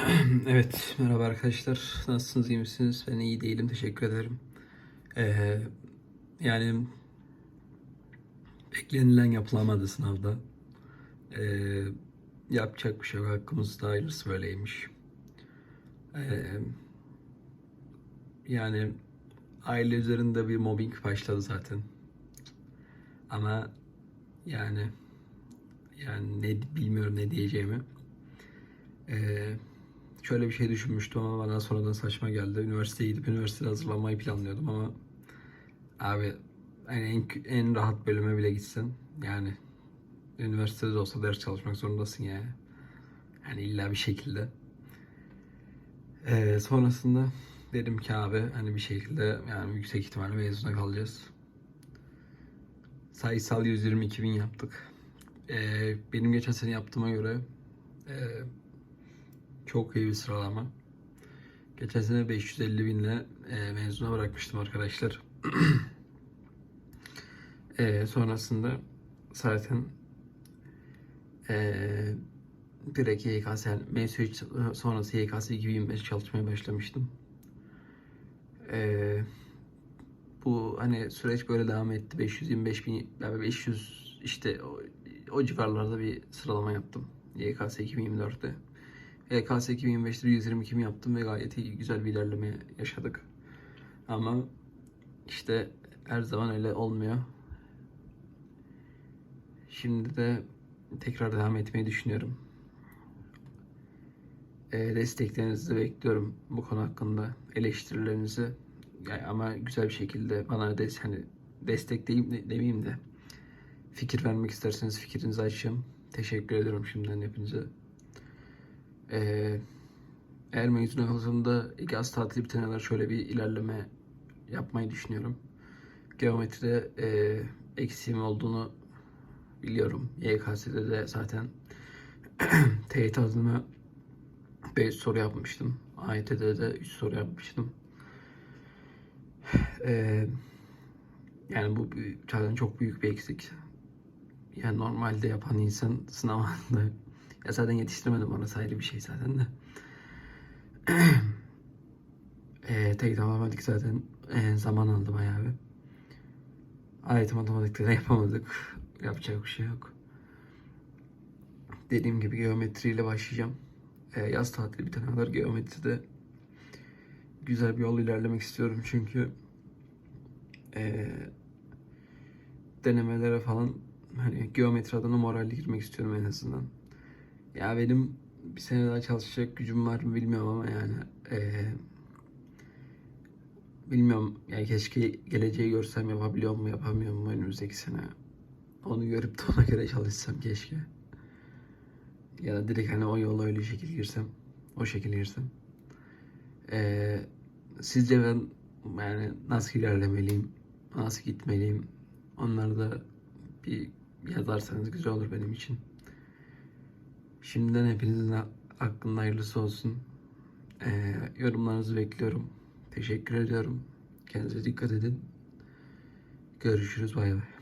Evet, merhaba arkadaşlar. Nasılsınız, iyi misiniz? Ben iyi değilim, teşekkür ederim. Ee, yani beklenilen yapılamadı sınavda. Ee, yapacak bir şey yok, hakkımızda hayırlısı böyleymiş. Ee, yani aile üzerinde bir mobbing başladı zaten. Ama yani yani ne bilmiyorum ne diyeceğimi. Ee, şöyle bir şey düşünmüştüm ama bana sonradan saçma geldi. Üniversiteye gidip üniversitede hazırlanmayı planlıyordum ama abi hani en, en rahat bölüme bile gitsen yani üniversitede de olsa ders çalışmak zorundasın yani. Yani illa bir şekilde. Ee, sonrasında dedim ki abi hani bir şekilde yani yüksek ihtimalle mezuna kalacağız. Sayısal 122 bin yaptık. Ee, benim geçen sene yaptığıma göre e, çok iyi bir sıralama. Geçen sene 550 binle e, mezuna bırakmıştım arkadaşlar. e, sonrasında zaten e, direkt YKS yani MSÜ sonrası YKS 2025 çalışmaya başlamıştım. E, bu hani süreç böyle devam etti. 525 bin, yani 500 işte o, o civarlarda bir sıralama yaptım. YKS 2024'te. YKS 2025'te 122 mi yaptım ve gayet iyi, güzel bir ilerleme yaşadık. Ama işte her zaman öyle olmuyor. Şimdi de tekrar devam etmeyi düşünüyorum. E, desteklerinizi bekliyorum bu konu hakkında. Eleştirilerinizi yani ama güzel bir şekilde bana des hani destekleyeyim de, demeyeyim de fikir vermek isterseniz fikrinizi açayım. Teşekkür ediyorum şimdiden hepinize. Ee, eğer mezun olduğumda yaz tatili bitene kadar şöyle bir ilerleme yapmayı düşünüyorum. Geometride e, eksiğim olduğunu biliyorum. YKS'de de zaten TYT adına 5 soru yapmıştım. AYT'de de 3 soru yapmıştım. Ee, yani bu zaten çok büyük bir eksik. Yani normalde yapan insan sınavında ya zaten yetiştiremedim orası ayrı bir şey zaten de. e, tek matematik zaten e, zaman aldı bayağı bir. Ayet matematikte de yapamadık. Yapacak bir şey yok. Dediğim gibi geometriyle başlayacağım. E, yaz tatili bitene kadar geometride güzel bir yol ilerlemek istiyorum çünkü e, denemelere falan hani geometri adına moralli girmek istiyorum en azından. Ya benim bir sene daha çalışacak gücüm var mı bilmiyorum ama yani eee, bilmiyorum yani keşke geleceği görsem yapabiliyor mu yapamıyor mu önümüzdeki sene. Onu görüp de ona göre çalışsam keşke. Ya da direkt hani o yola öyle şekil girsem. O şekilde girsem. Eee, sizce ben yani nasıl ilerlemeliyim? Nasıl gitmeliyim? Onları da bir yazarsanız güzel olur benim için. Şimdiden hepinizin hakkında hayırlısı olsun. Ee, yorumlarınızı bekliyorum. Teşekkür ediyorum. Kendinize dikkat edin. Görüşürüz. Bay bay.